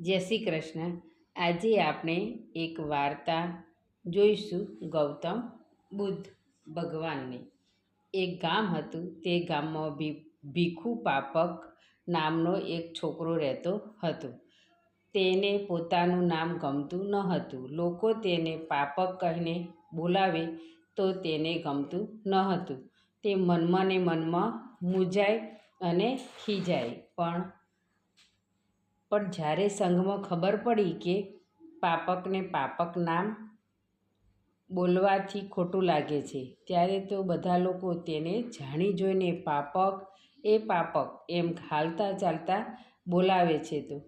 જય શ્રી કૃષ્ણ. આજે આપણે એક વાર્તા જોઈશું ગૌતમ બુદ્ધ ભગવાનની. એક ગામ હતું, તે ગામમાં ભી, ભીખુ પાપક નામનો એક છોકરો રહેતો હતો. તેને પોતાનું નામ ગમતું ન હતું. લોકો તેને પાપક કહીને બોલાવે તો તેને ગમતું ન હતું. તે મનમાં ને મનમાં મૂંઝાય અને ખીજાય. પણ પણ જ્યારે સંઘમાં ખબર પડી કે પાપકને પાપક નામ બોલવાથી ખોટું લાગે છે, ત્યારે તો બધા લોકો તેને જાણી જોઈને પાપક એ પાપક એમ હાલતા ચાલતા બોલાવે છે તો.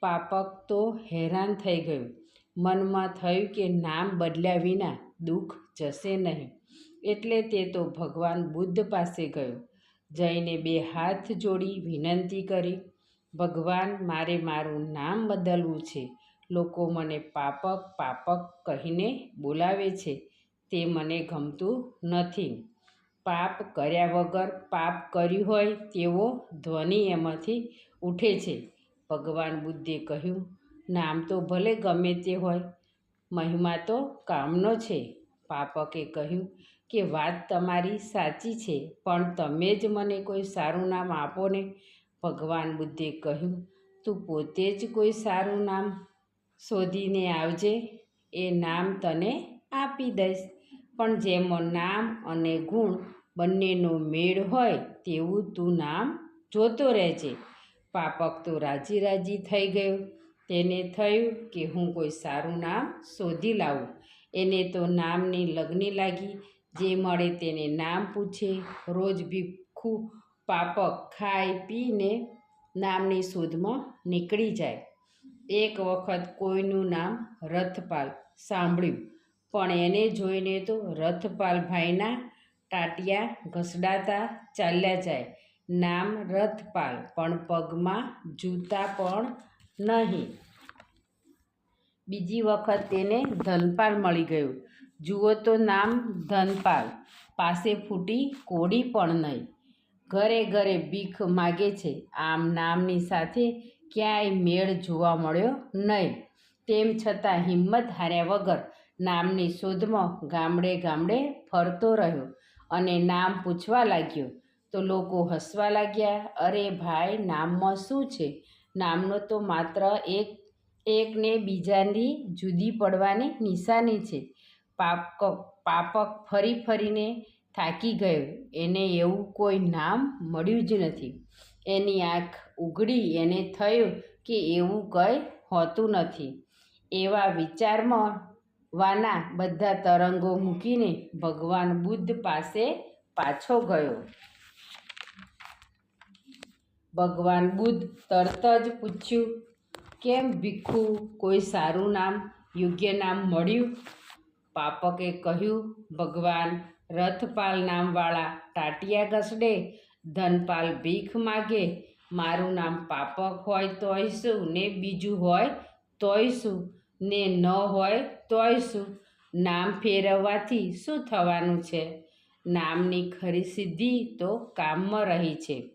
પાપક તો હેરાન થઈ ગયું. મનમાં થયું કે નામ બદલ્યા વિના દુઃખ જશે નહીં. એટલે તે તો ભગવાન બુદ્ધ પાસે ગયો. જઈને બે હાથ જોડી વિનંતી કરી. ભગવાન, મારે મારું નામ બદલવું છે. લોકો મને પાપક પાપક કહીને બોલાવે છે. તે મને ગમતું નથી. પાપ કર્યા વગર પાપ કર્યું હોય તેવો ધ્વનિ એમાંથી ઉઠે છે. ભગવાન બુદ્ધે કહ્યું, નામ તો ભલે ગમે તે હોય, મહિમા તો કામનો છે. પાપકે કહ્યું, કે વાત તમારી સાચી છે, પણ તમે જ મને કોઈ સારું નામ આપો ને ભગવાન બુદ્ધે કહ્યું, તું પોતે જ કોઈ સારું નામ શોધીને આવજે, એ નામ તને આપી દઈશ. પણ જેમાં નામ અને ગુણ બંનેનો મેળ હોય તેવું તું નામ જોતો રહેજે. પાપક તો રાજી રાજી થઈ ગયો. તેને થયું કે હું કોઈ સારું નામ શોધી લાવું. એને તો નામની લગ્ન લાગી. જે મળે તેને નામ પૂછે. રોજ ભીખું પાપક ખાઈ પીને નામની શોધમાં નીકળી જાય. એક વખત કોઈનું નામ રથપાલ સાંભળ્યું, પણ એને જોઈને તો રથપાલભાઈના ટાટિયા ઘસડાતા ચાલ્યા જાય. નામ રથપાલ, પણ પગમાં જૂતા પણ નહીં. બીજી વખત તેને ધનપાલ મળી ગયું. જુઓ તો નામ ધનપાલ, પાસે ફૂટી કોડી પણ નહીં. ઘરે ઘરે ભીખ માગે છે. આમ નામની સાથે ક્યાંય મેળ જોવા મળ્યો નહીં. તેમ છતાં હિંમત હાર્યા વગર નામની શોધમાં ગામડે ગામડે ફરતો રહ્યો અને નામ પૂછવા લાગ્યો. તો લોકો હસવા લાગ્યા, અરે ભાઈ, નામમાં શું છે? નામનો તો માત્ર એક, એકને બીજાની જુદી પડવાની નિશાની છે. પાપક પાપક ફરી ફરીને થાકી ગયો. એને એવું કોઈ નામ મળ્યું જ નથી. એની આંખ ઉઘડી. એને થયું કે એવું કંઈ હોતું નથી. એવા વિચારમાં વાના બધા તરંગો મૂકીને ભગવાન બુદ્ધ પાસે પાછો ગયો. ભગવાન બુદ્ધ તરત જ પૂછ્યું, કેમ ભીખુ? કોઈ સારું નામ, યોગ્ય નામ મળ્યું? પાપકે કહ્યું, ભગવાન રથપાલ નામવાળા ટાટિયા ઘસડે, ધનપાલ ભીખ માગે, મારું નામ પાપક હોય તોય શું? ને બીજું હોય તોય શું? ને ન હોય તોય શું? નામ ફેરવવાથી શું થવાનું છે? નામની ખરી સિદ્ધિ તો કામમાં રહી છે.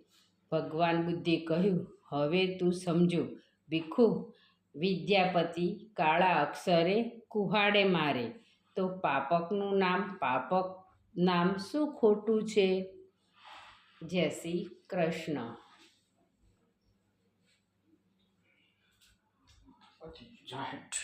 ભગવાન બુદ્ધે કહ્યું, હવે તું સમજો, ભીખુ, વિદ્યાપતિ કાળા અક્ષરે કુહાડે મારે, તો પાપકનું નામ પાપક નામ શું ખોટું છે જય શ્રી કૃષ્ણ Right.